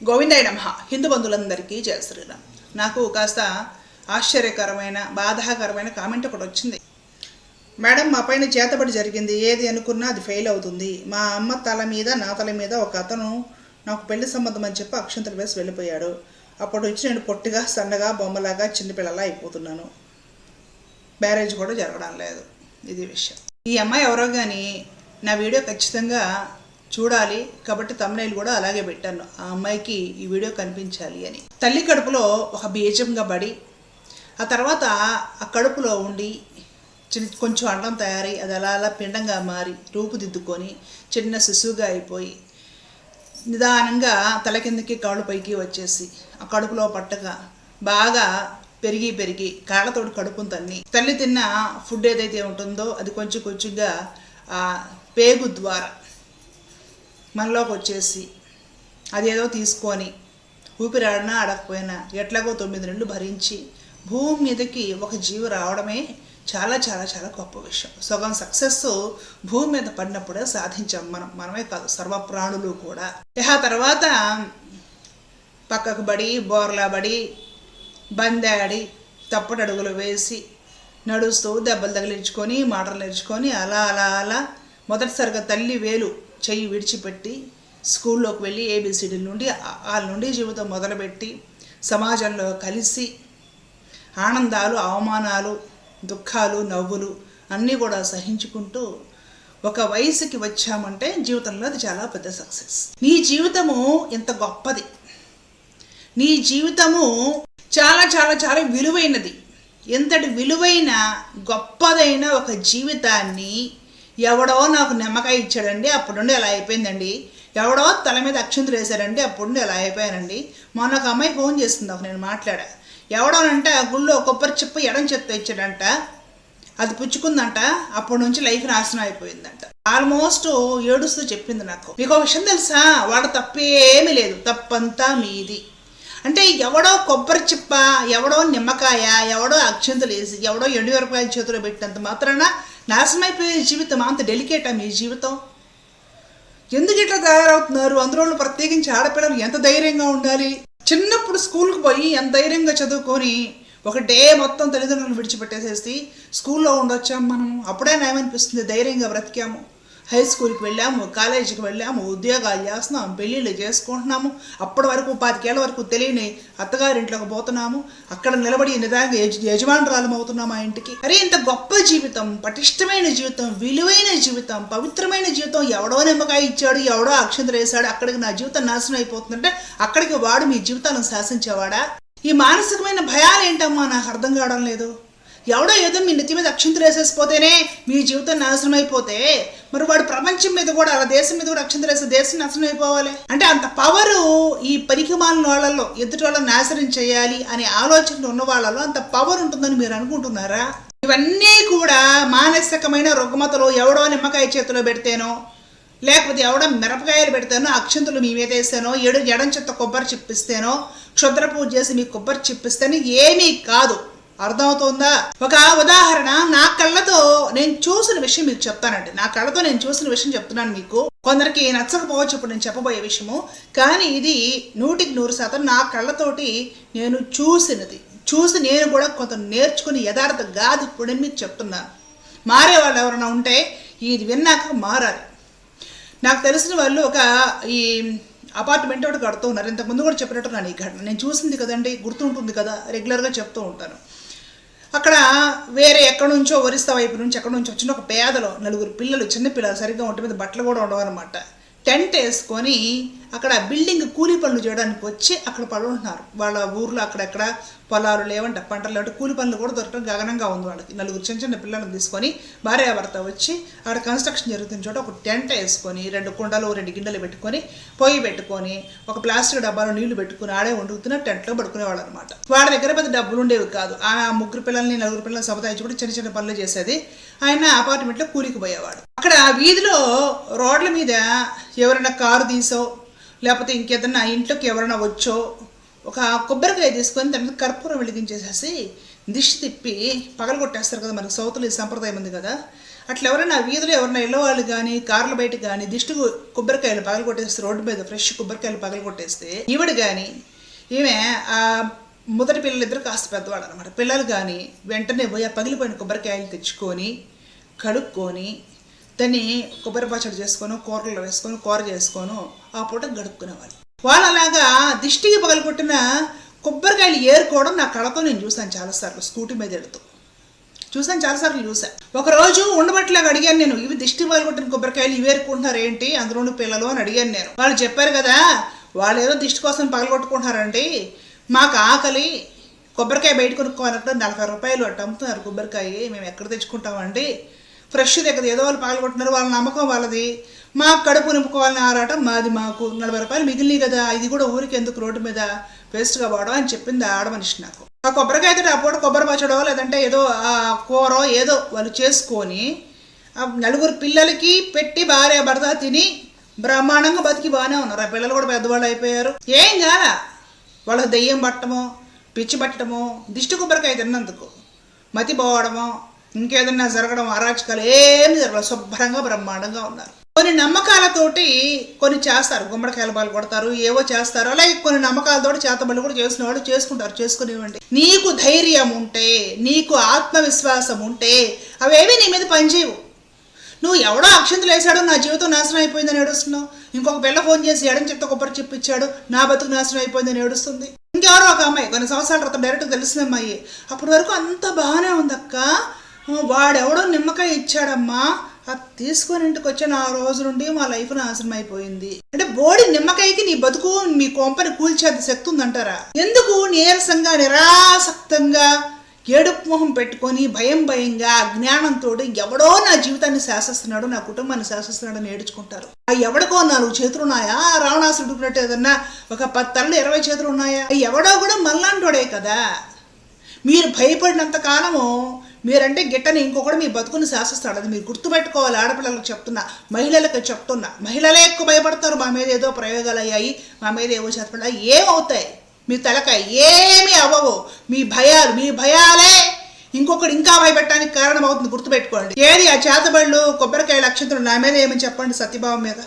గోవిందాయ నమ. హిందూ బంధువులందరికీ జయ శ్రీరామ్. నాకు కాస్త ఆశ్చర్యకరమైన బాధాకరమైన కామెంట్ ఒకటి వచ్చింది. మేడం మా పైన చేతబడి జరిగింది. ఏది అనుకున్నా అది ఫెయిల్ అవుతుంది. మా అమ్మ తల మీద నా తల మీద ఒక అతను నాకు పెళ్ళి సంబంధం అని చెప్పి అక్షంతలు వేసి వెళ్ళిపోయాడు. అప్పటి నుంచి నేను పొట్టిగా సన్నగా బొమ్మలాగా చిన్నపిల్లలా అయిపోతున్నాను. మ్యారేజ్ కూడా జరగడం లేదు. ఇది విషయం. ఈ అమ్మాయి ఎవరో కానీ నా వీడియో ఖచ్చితంగా చూడాలి కాబట్టి తమ్నైల్ కూడా అలాగే పెట్టాను. ఆ అమ్మాయికి ఈ వీడియో కనిపించాలి అని. తల్లి కడుపులో ఒక బీజంగా పడి ఆ తర్వాత ఆ కడుపులో ఉండి చిన్న కొంచెం అండం తయారై అది అలా అలా పిండంగా మారి రూపుదిద్దుకొని చిన్న శిశువుగా అయిపోయి నిదానంగా తల కిందకి కాళ్ళు పైకి వచ్చేసి ఆ కడుపులో పట్టగా బాగా పెరిగి పెరిగి కాళ్ళతోడు కడుపును తన్ని. తల్లి తిన్న ఫుడ్ ఏదైతే ఉంటుందో అది కొంచెం కొంచెంగా ఆ పేగు ద్వారా మనలోకి వచ్చేసి అదేదో తీసుకొని ఊపిరాడినా ఆడకపోయినా ఎట్లాగో తొమ్మిది నెలలు భరించి భూమి మీదకి ఒక జీవి రావడమే చాలా చాలా చాలా గొప్ప విషయం. సగం సక్సెస్ భూమి మీద పడినప్పుడే సాధించాం మనం. మనమే కాదు సర్వ ప్రాణులు కూడా. ఇక ఆ తర్వాత పక్కకు బడి బోర్లాబడి బందాడి తప్పుడు అడుగులు వేసి నడుస్తూ దెబ్బలు తగిలించుకొని మాటలు నేర్చుకొని అలా అలా అలా మొదటిసారిగా తల్లి వేలు చెయ్యి విడిచిపెట్టి స్కూల్లోకి వెళ్ళి ఏబిసిడి నుండి వాళ్ళ నుండి జీవితం మొదలుపెట్టి సమాజంలో కలిసి ఆనందాలు అవమానాలు దుఃఖాలు నవ్వులు అన్నీ కూడా సహించుకుంటూ ఒక వయసుకి వచ్చామంటే జీవితంలో అది చాలా పెద్ద సక్సెస్. నీ జీవితము ఎంత గొప్పది. నీ జీవితము చాలా చాలా చాలా విలువైనది. ఎంతటి విలువైన గొప్పదైన ఒక జీవితాన్ని ఎవడో నాకు నిమ్మకాయ ఇచ్చాడండి అప్పుడు నుండి అలా అయిపోయిందండి. ఎవడో తల మీద అక్షంతులు వేశారండి అప్పుడు నుండి అలా అయిపోయానండి మొన్న ఒక అమ్మాయి ఫోన్ చేస్తుంది ఒక నేను మాట్లాడా. ఎవడోనంట గుళ్ళో కొబ్బరి చెప్పు ఎడం చెత్త ఇచ్చాడంట. అది పుచ్చుకుందంట అప్పటి నుంచి లైఫ్ నాశనం అయిపోయిందంట. ఆల్మోస్ట్ ఏడుస్తూ చెప్పింది నాకు. మీకు ఒక విషయం తెలుసా? వాడు తప్పేమీ లేదు తప్పంతా మీది. అంటే ఎవడో కొబ్బరి చిప్ప ఎవడో నిమ్మకాయ ఎవడో అక్షంతలు వేసి ఎవడో ఎండుమిరపకాయల చేతిలో పెట్టినంత మాత్రాన నాశనమైపోయే జీవితం అంత డెలికేటా మీ జీవితం? ఎందుకు ఇట్లా తయారవుతున్నారు? అందులో ప్రత్యేకించి ఆడపిల్లలు ఎంత ధైర్యంగా ఉండాలి? చిన్నప్పుడు స్కూల్కి పోయి ఎంత ధైర్యంగా చదువుకొని ఒక డే మొత్తం తల్లిదండ్రులను విడిచిపెట్టేసేసి స్కూల్లో ఉండొచ్చాం మనం? అప్పుడే నయమనిపిస్తుంది ధైర్యంగా బ్రతికాము. హై స్కూల్కి వెళ్ళాము కాలేజీకి వెళ్ళాము ఉద్యోగాలు చేస్తున్నాము పెళ్ళిళ్ళు చేసుకుంటున్నాము. అప్పటి వరకు పాతికేళ్ళ వరకు తెలియని అత్తగారింట్లోకి పోతున్నాము. అక్కడ నిలబడి నిదానంగా యజ యజమానురాలం అవుతున్నాము ఆ ఇంటికి. అరే ఇంత గొప్ప జీవితం పటిష్టమైన జీవితం విలువైన జీవితం పవిత్రమైన జీవితం ఎవడో నిమ్మకాయ ఇచ్చాడు ఎవడో అక్షంతలు వేశాడు అక్కడికి నా జీవితం నాశనం అయిపోతుందంటే అక్కడికి వాడు మీ జీవితాలను శాసించేవాడా? ఈ మానసికమైన భయాలు ఏంటమ్మా నాకు అర్థం కావడం లేదు. ఎవడో ఏదో మీ నెత్తి మీద అక్షంతలు వేసేసిపోతేనే మీ జీవితం నాశనం అయిపోతే మరి వాడు ప్రపంచం మీద కూడా అలా దేశం మీద కూడా అక్షంతలు వేసే దేశం నాశనం అయిపోవాలి అంటే అంత పవరు ఈ పరికమాలిన వాళ్ళలో ఎదుటి వాళ్ళని నాశనం చేయాలి అనే ఆలోచనలు ఉన్న వాళ్ళలో అంత పవర్ ఉంటుందని మీరు అనుకుంటున్నారా? ఇవన్నీ కూడా మానసికమైన రుగ్మతలు ఎవడో నిమ్మకాయ చేతిలో పెడితేనో లేకపోతే ఎవడో మిరపకాయలు పెడతానో అక్షంతులు మీ మీద వేసానో ఎడు ఎడం చెత్త కొబ్బరి చిప్పిస్తేనో క్షుద్ర పూజ చేసి మీ కొబ్బరి చిప్పిస్తేనో ఏమీ కాదు. అర్థమవుతుందా? ఒక ఉదాహరణ నా కళ్ళతో నేను చూసిన విషయం మీకు చెప్తానండి. నా కళ్ళతో నేను చూసిన విషయం చెప్తున్నాను మీకు. కొందరికి నచ్చకపోవచ్చు ఇప్పుడు నేను చెప్పబోయే విషయము. కానీ ఇది నూటికి నూరు శాతం నా కళ్ళతోటి నేను చూసినది. చూసి నేను కూడా కొంత నేర్చుకుని యథార్థ కాదు ఇప్పుడు నేను మీకు చెప్తున్నాను మారే వాళ్ళు ఎవరైనా ఉంటే ఇది విన్నాక మారాలి. నాకు తెలిసిన వాళ్ళు ఒక ఈ అపార్ట్మెంట్ ఒకటి కడుతూ ఉన్నారు. ఇంతకుముందు కూడా చెప్పినట్టున్నాను ఈ ఘటన. నేను చూసింది కదండి గుర్తుంటుంది కదా రెగ్యులర్గా చెప్తూ ఉంటాను. అక్కడ వేరే ఎక్కడి నుంచో ఒరిస్తా వైపు నుంచి ఎక్కడి నుంచి వచ్చిన ఒక పేదలో నలుగురు పిల్లలు చిన్న పిల్లలు సరిగ్గా ఒంటి మీద బట్టలు కూడా ఉండవు అనమాట టెంట్ వేసుకొని అక్కడ బిల్డింగ్ కూలీ పనులు చేయడానికి వచ్చి అక్కడ పడుంటున్నారు వాళ్ళ ఊర్లో అక్కడెక్కడ పొలాలు లేవంట పంటలు లేవంటే కూలి పనులు కూడా దొరకడం గగనంగా ఉంది వాళ్ళకి. నలుగురు చిన్న చిన్న పిల్లలను తీసుకొని భార్యాభర్త వచ్చి అక్కడ కన్స్ట్రక్షన్ జరుగుతున్న చోట ఒక టెంట్ వేసుకొని రెండు కుండలు రెండు గిన్నెలు పెట్టుకొని పొయ్యి పెట్టుకొని ఒక ప్లాస్టిక్ డబ్బాలో నీళ్ళు పెట్టుకుని ఆడే వండుకుతున్న టెంట్లో పడుకునేవాళ్ళు అనమాట వాళ్ళ దగ్గర పెద్ద డబ్బులు ఉండేవి కాదు. ఆ ముగ్గురు పిల్లల్ని నలుగురు పిల్లల్ని సముదాయించి కూడా చిన్న చిన్న పనులు చేసేది. ఆయన అపార్ట్మెంట్లో కూలికి పోయేవాడు. అక్కడ వీధిలో రోడ్ల మీద ఎవరైనా కారు తీసో లేకపోతే ఇంకేదన్నా ఇంట్లోకి ఎవరైనా వచ్చో ఒక కొబ్బరికాయ తీసుకొని దాని మీద కర్పూరం వెలిగించేసేసి దిష్టి తిప్పి పగలు కొట్టేస్తారు కదా మనకు సౌత్లో ఈ సంప్రదాయం ఉంది కదా. అట్లా ఎవరైనా వీధిలో ఎవరైనా ఇళ్ళవాళ్ళు కానీ కార్ల బయట కానీ దిష్టి కొబ్బరికాయలు పగలు కొట్టేస్తే రోడ్డు మీద ఫ్రెష్ కొబ్బరికాయలు పగలు కొట్టేస్తే ఈవిడ కానీ ఈమె ఆ మొదటి పిల్లలిద్దరు కాస్త పెద్దవాళ్ళు అనమాట పిల్లలు కానీ వెంటనే పోయి ఆ పగిలిపోయిన కొబ్బరికాయలు తెచ్చుకొని కడుక్కొని దాన్ని కొబ్బరి పచ్చడి చేసుకొని కూరలో వేసుకొని కూర చేసుకొని ఆ పూట గడుపుకునేవాళ్ళు. వాళ్ళు అలాగా దిష్టికి పగలగొట్టిన కొబ్బరికాయలు ఏరుకోవడం నా కళతో నేను చూసాను చాలాసార్లు స్కూటీ మీద ఎడుతూ. చూసాను చాలాసార్లు చూసాను ఒకరోజు ఉండబట్టిలాగా అడిగాను నేను ఇవి దిష్టి పగలగొట్టిన కొబ్బరికాయలు ఇవి ఏరుకుంటున్నారు ఏంటి? అందులోని పిల్లలు? అని అడిగాను నేను. వాళ్ళు చెప్పారు కదా వాళ్ళు ఏదో దిష్టి కోసం పగలగొట్టుకుంటున్నారండి. మాకు ఆకలి. కొబ్బరికాయ బయట కొనుక్కోవాలంటే నలభై రూపాయలు అట్టు అమ్ముతున్నారు కొబ్బరికాయ. మేము ఎక్కడ తెచ్చుకుంటామండి? ఫ్రెష్ దగ్గర ఏదో వాళ్ళు పగలగొట్టినారు వాళ్ళ నమ్మకం వాళ్ళది. మాకు కడుపు నింపుకోవాలని ఆరాటం మాది మాకు. నలభై రూపాయలు మిగిలినాయి కదా ఇది కూడా ఊరికి ఎందుకు రోడ్డు మీద వేస్ట్గా వాడడం అని చెప్పింది ఆడమనిషి ఆడ మనిషి నాకు. ఆ కొబ్బరికాయతో ఆ పూట కొబ్బరి పచ్చడో లేదంటే ఏదో ఆ కూరో ఏదో వాళ్ళు చేసుకొని ఆ నలుగురు పిల్లలకి పెట్టి భార్య భర్త తిని బ్రహ్మాండంగా బతికి బాగానే ఉన్నారు. ఆ పిల్లలు కూడా పెద్దవాళ్ళు అయిపోయారు. ఏం కాల? వాళ్ళకి దెయ్యం పట్టడము పిచ్చి పట్టడము దిష్టి కొబ్బరికాయ తిన్నందుకు మతి పోవడము ఇంకేదన్నా జరగడం అరాచకాలు ఏమి జరగలేదు శుభ్రంగా బ్రహ్మాండంగా ఉన్నారు. కొన్ని నమ్మకాలతోటి కొన్ని చేస్తారు. గుమ్మడికాయల బాలు కొడతారు ఏవో చేస్తారు. అలాగే కొన్ని నమ్మకాలతోటి చేతబడులు కూడా చేసిన వాళ్ళు చేసుకుంటారు చేసుకునివ్వండి నీకు ధైర్యం ఉంటే నీకు ఆత్మవిశ్వాసం ఉంటే అవేవి నీ మీద పనిచేయవు. నువ్వు ఎవడో అక్షంతలు వేసాడు నా జీవితం నాశనం అయిపోయిందని ఏడుస్తున్నావు. ఇంకొక పిల్ల ఫోన్ చేసి ఎడం చెప్తే కొబ్బరి చెప్పిచ్చాడు నా బతుకు నాశనం అయిపోయిందని ఏడుస్తుంది. ఇంకెవరో ఒక అమ్మాయి కొన్ని సంవత్సరాల క్రితం డైరెక్ట్ తెలిసిన అమ్మాయి అప్పటి వరకు అంత బాగానే ఉందక్క. వాడెవడో నిమ్మకాయ ఇచ్చాడమ్మా. అది తీసుకొని ఇంటికి వచ్చిన ఆ రోజు నుండి మా లైఫ్ నాశనం అయిపోయింది అంటే బోడి నిమ్మకాయకి నీ బతుకు మీ కొంపని కూల్చేంత శక్తి ఉందంటారా? ఎందుకు నీరసంగా నిరాసక్తంగా ఏడుపు మొహం పెట్టుకొని భయం భయంగా అజ్ఞానంతో ఎవడో నా జీవితాన్ని శాసిస్తున్నాడు నా కుటుంబాన్ని శాసిస్తున్నాడు నేర్చుకుంటారు. ఆ ఎవడికో నాలుగు చేతులు ఉన్నాయా? రావణాసుడుకున్నట్టు ఏదన్నా ఒక పది తరలు ఇరవై చేతులు ఉన్నాయా? ఎవడో కూడా మల్లాంటోడే కదా. మీరు భయపడినంత కాలము మీరంటే గిట్టని ఇంకొకటి మీ బతుకుని శాసిస్తాడు. అది మీరు గుర్తుపెట్టుకోవాలి. ఆడపిల్లలకు చెప్తున్నా మహిళలకు చెప్తున్నా. మహిళలే ఎక్కువ భయపడతారు. మా మీద ఏదో ప్రయోగాలు అయ్యాయి. మా మీద ఏవో చేతపడ్డాయి. ఏమవుతాయి? మీ తలకాయ ఏమీ అవ్వవు. మీ భయాలు మీ భయాలే ఇంకొకటి ఇంకా భయపెట్టడానికి కారణం అవుతుంది గుర్తుపెట్టుకోండి. ఏది ఆ చేతబళ్ళు కొబ్బరికాయ లక్షంతులు నా మీద ఏమని చెప్పండి సత్యభావం మీద?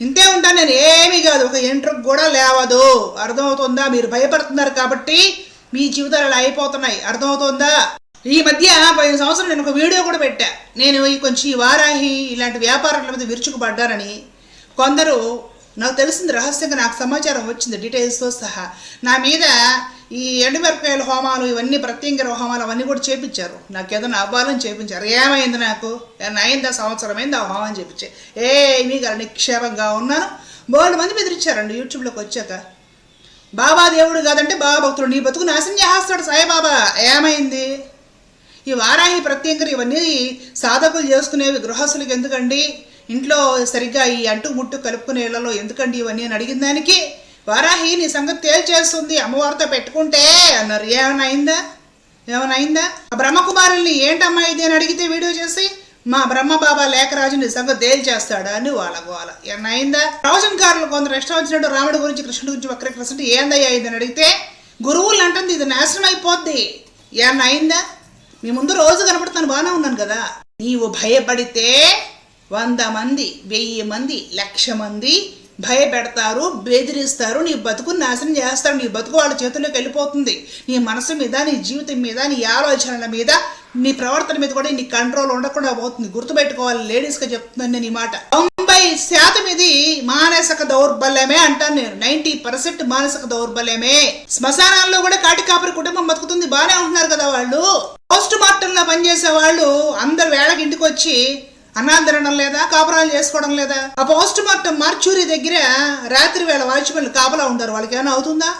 ఇంతే ఉంటా నేను ఏమీ కాదు. ఒక ఎంట్రకు కూడా లేవదు. అర్థమవుతుందా? మీరు భయపడుతున్నారు కాబట్టి మీ జీవితాలు అలా అయిపోతున్నాయి. అర్థమవుతుందా? ఈ మధ్య పది సంవత్సరం నేను ఒక వీడియో కూడా పెట్టా. నేను కొంచెం ఈ వారాహి ఇలాంటి వ్యాపారాల మీద విరుచుకుపడ్డారని కొందరు నాకు తెలిసింది రహస్యంగా నాకు సమాచారం వచ్చింది డీటెయిల్స్తో సహా. నా మీద ఈ ఎండుమిరపకాయల హోమాలు ఇవన్నీ ప్రత్యంగర హోమాలు అవన్నీ కూడా చేపించారు. నాకు ఏదైనా అవ్వాలని చేపించారు. ఏమైంది నాకు? అయిందా? సంవత్సరం అయింది? ఆ హోమం చేపించే. ఏమీ కాదు నిక్షేపంగా ఉన్నాను? బోర్డు మంది బెదిరించారండి యూట్యూబ్లోకి వచ్చాక. బాబా దేవుడు కాదంటే బాబా భక్తుడు. నీ బతుకు నాశనం చేస్తాడు సాయిబాబా. ఏమైంది? ఈ వారాహి ప్రత్యేకరు ఇవన్నీ సాధకులు చేసుకునేవి గృహస్థులకు ఎందుకండి? ఇంట్లో సరిగ్గా ఈ అంటు ముట్టు కలుపుకునే ఇళ్ళలో ఎందుకండి ఇవన్నీ అని అడిగిన దానికి వారాహి నీ సంగతి తేల్చేస్తుంది. అమ్మవారితో పెట్టుకుంటే అన్నారు. ఏమైనా అయిందా ఏమైనా అయిందా ఆ బ్రహ్మకుమారుల్ని ఏంటమ్మా ఇది అని అడిగితే వీడియో చేసి మా బ్రహ్మ బాబా లేఖరాజు నీ సంగతి తేల్చేస్తాడా అని వాళ్ళ గోల ఏమైనా అయిందా ప్రవచనకారులు కొందరు ఇష్టం వచ్చినట్టు రాముడి గురించి కృష్ణుడి గురించి వక్రీకరిస్తుంటే ఏందయ్యా ఇది అని అడిగితే గురువులు అంటుంది ఇది నాశనం అయిపోద్ది. అయిందా మీ నీ ముందు రోజు కనపడుతాను బాగానే ఉన్నాను కదా. నీవు భయపడితే వంద మంది వెయ్యి మంది లక్ష మంది భయపెడతారు బెదిరిస్తారు నీ బతుకుని నాశనం చేస్తారు నీ బతుకు వాళ్ళ చేతుల్లోకి వెళ్ళిపోతుంది. నీ మనసు మీద నీ జీవితం మీద నీ ఆలోచనల మీద నీ ప్రవర్తన మీద కూడా నీ కంట్రోల్ ఉండకుండా పోతుంది. గుర్తుపెట్టుకోవాలి లేడీస్గా చెప్తున్నాను నేను ఈ మాట. తొంభై శాతం ఇది మానసిక దౌర్బల్యమే అంటాను నేను. నైన్టీ పర్సెంట్ మానసిక దౌర్బల్యమే. శ్మశానాల్లో కూడా కాటి కాపరి కుటుంబం బతుకుతుంది బాగానే ఉంటున్నారు కదా వాళ్ళు. పోస్ట్ మార్టంలో పనిచేసే వాళ్ళు అందరు వేళకి ఇంటికి వచ్చి అన్నాలు తినడం లేదా కాపురాలు చేసుకోవడం లేదా? ఆ పోస్ట్ మార్టం మార్చూరి దగ్గర రాత్రి వేళ వాచ్మెన్లు కాపలా ఉంటారు. వాళ్ళకి ఏమైనా అవుతుందా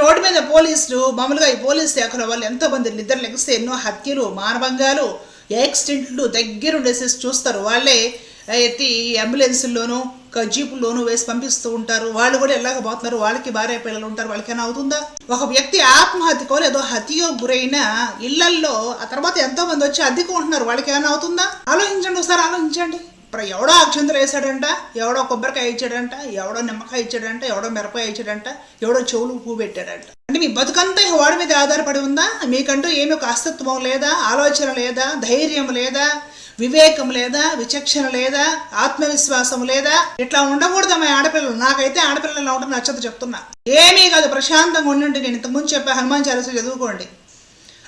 రోడ్డు మీద పోలీసులు మామూలుగా ఈ పోలీస్ శాఖల వాళ్ళు ఎంతో మంది నిద్ర లెగిస్తే ఎన్నో హత్యలు మానభంగాలు యాక్సిడెంట్లు దగ్గరుండేసేసి చూస్తారు. వాళ్ళే ఎత్తి అంబులెన్సుల్లోనూ క- జీపుల్లోనూ వేసి పంపిస్తూ ఉంటారు. వాళ్ళు కూడా ఎలాగ పోతున్నారు? వాళ్ళకి భార్య పిల్లలు ఉంటారు. వాళ్ళకైనా అవుతుందా? ఒక వ్యక్తి ఆత్మహత్యకో లేదో హత్యో గురైన ఇళ్ళల్లో ఆ తర్వాత ఎంతో మంది వచ్చి అద్దెకు ఉంటున్నారు. వాళ్ళకి ఏమైనా అవుతుందా? ఆలోచించండి ఒకసారి ఆలోచించండి. ఎవడో అక్షంతలు వేసాడంట ఎవడో కొబ్బరికాయ ఇచ్చాడంట ఎవడో నిమ్మకాయ ఇచ్చాడంట ఎవడో మిరపకాయ ఇచ్చాడంట ఎవడో చెవులు పువ్వు పెట్టాడంట. అంటే మీ బతుకంతా వాడి మీద ఆధారపడి ఉందా? మీకంటూ ఏమి ఒక అస్తిత్వం లేదా ఆలోచన లేదా ధైర్యం లేదా వివేకం లేదా విచక్షణ లేదా ఆత్మవిశ్వాసం లేదా? ఇట్లా ఉండకూడదు మా ఆడపిల్లలు. నాకైతే ఆడపిల్లలు ఇలా ఉంటుంది నచ్చదు చెప్తున్నా. ఏమీ కాదు ప్రశాంతంగా ఉండండి నేను ఇంతకుముందు చెప్పే హనుమాన్ చాలీస చదువుకోండి.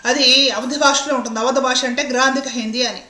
అది అవధి భాషలో ఉంటుంది. అవధ భాష అంటే గ్రాంధిక హిందీ అని.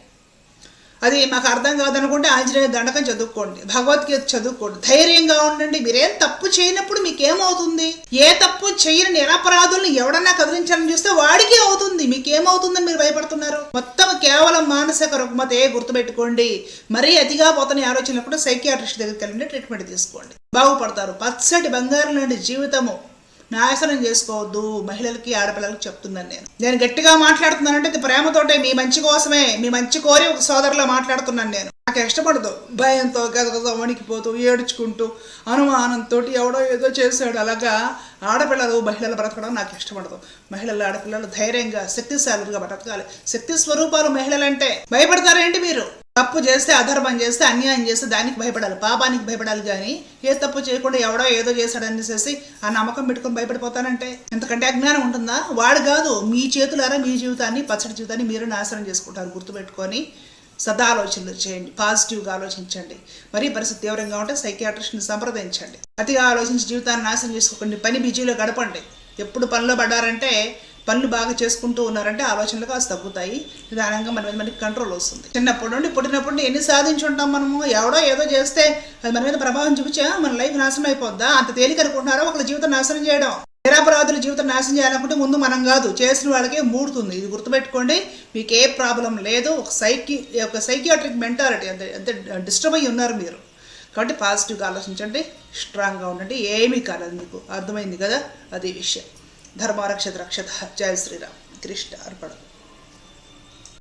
అది మాకు అర్థం కాదనుకుంటే ఆంజనేయ దండకం చదువుకోండి భగవద్గీత చదువుకోండి. ధైర్యంగా ఉండండి. మీరేం తప్పు చేయనప్పుడు మీకేమవుతుంది? ఏ తప్పు చేయని నిరపరాధుల్ని ఎవడన్నా కదిలించాలని చూస్తే వాడికి అవుతుంది. మీకేమవుతుందని మీరు భయపడుతున్నారు? మొత్తం కేవలం మానసిక రుగ్మతే గుర్తుపెట్టుకోండి. మరీ అతిగా పోతని ఆలోచనలు కూడా సైకియాట్రిస్ట్ దగ్గరికి వెళ్ళండి ట్రీట్మెంట్ తీసుకోండి. బాగుపడతారు. పచ్చటి బంగారం లాంటి జీవితము. నాశనం చేసుకోవద్దు. మహిళలకి ఆడపిల్లలకి చెప్తున్నాను నేను. నేను గట్టిగా మాట్లాడుతున్నానంటే ఇది ప్రేమతోటే. మీ మంచి కోసమే. మీ మంచి కోరి ఒక సోదరులో మాట్లాడుతున్నాను నేను. నాకు ఇష్టపడదు. భయంతో గదగదో వణికిపోతూ ఏడ్చుకుంటూ అనుమానంతో ఎవడో ఏదో చేశాడు. అలాగా ఆడపిల్లలు మహిళలు బ్రతకడం నాకు ఇష్టపడదు. మహిళలు ఆడపిల్లలు ధైర్యంగా శక్తిశాలుగా బ్రతకాలి. శక్తి స్వరూపాలు మహిళలంటే. భయపడతారేంటి మీరు? తప్పు చేస్తే అధర్మం చేస్తే అన్యాయం చేస్తే దానికి భయపడాలి. పాపానికి భయపడాలి కానీ ఏ తప్పు చేయకుండా ఎవడో ఏదో చేశాడని చేసి ఆ నమ్మకం పెట్టుకొని భయపడిపోతానంటే ఎంతకంటే అజ్ఞానం ఉంటుందా? వాడు కాదు. మీ చేతులారా మీ జీవితాన్ని పచ్చడి జీవితాన్ని మీరు నాశనం చేసుకుంటారు. గుర్తుపెట్టుకొని సదా ఆలోచనలు చేయండి. పాజిటివ్గా ఆలోచించండి. మరీ పరిస్థితి తీవ్రంగా ఉంటే సైకియాట్రిస్ట్ని సంప్రదించండి. అతిగా ఆలోచించి జీవితాన్ని నాశనం చేసుకోకండి. పని బిజీలో గడపండి. ఎప్పుడు పనిలో పడ్డారంటే పనులు బాగా చేసుకుంటూ ఉన్నారంటే ఆలోచనలు కాస్త తగ్గుతాయి. నిదానంగా మన మీద మనకి కంట్రోల్ వస్తుంది. చిన్నప్పటి నుండి పుట్టినప్పటి నుండి ఎన్ని సాధించి ఉంటాం మనము? ఎవడో ఏదో చేస్తే అది మన మీద ప్రభావం చూపించా? మన లైఫ్ నాశనం అయిపోద్దా? అంత తేలిక అనుకుంటున్నారో? ఒకళ్ళ జీవితం నాశనం చేయడం. నిరాపరాధుల జీవితం నాశనం చేయాలనుకుంటే ముందు మనం కాదు చేసిన వాళ్ళకే మూడుతుంది. ఇది గుర్తుపెట్టుకోండి. మీకు ఏ ప్రాబ్లం లేదు. ఒక సైకి ఒక సైకియాట్రిక్ మెంటాలిటీ అంతే అంత డిస్టర్బ్ అయ్యి ఉన్నారు మీరు. కాబట్టి పాజిటివ్గా ఆలోచించండి. స్ట్రాంగ్గా ఉండండి. ఏమీ కాలేదు మీకు. అర్థమైంది కదా? అది విషయం. धर्मारक्षित रक्षित जय श्री राम कृष्ण अर्पण।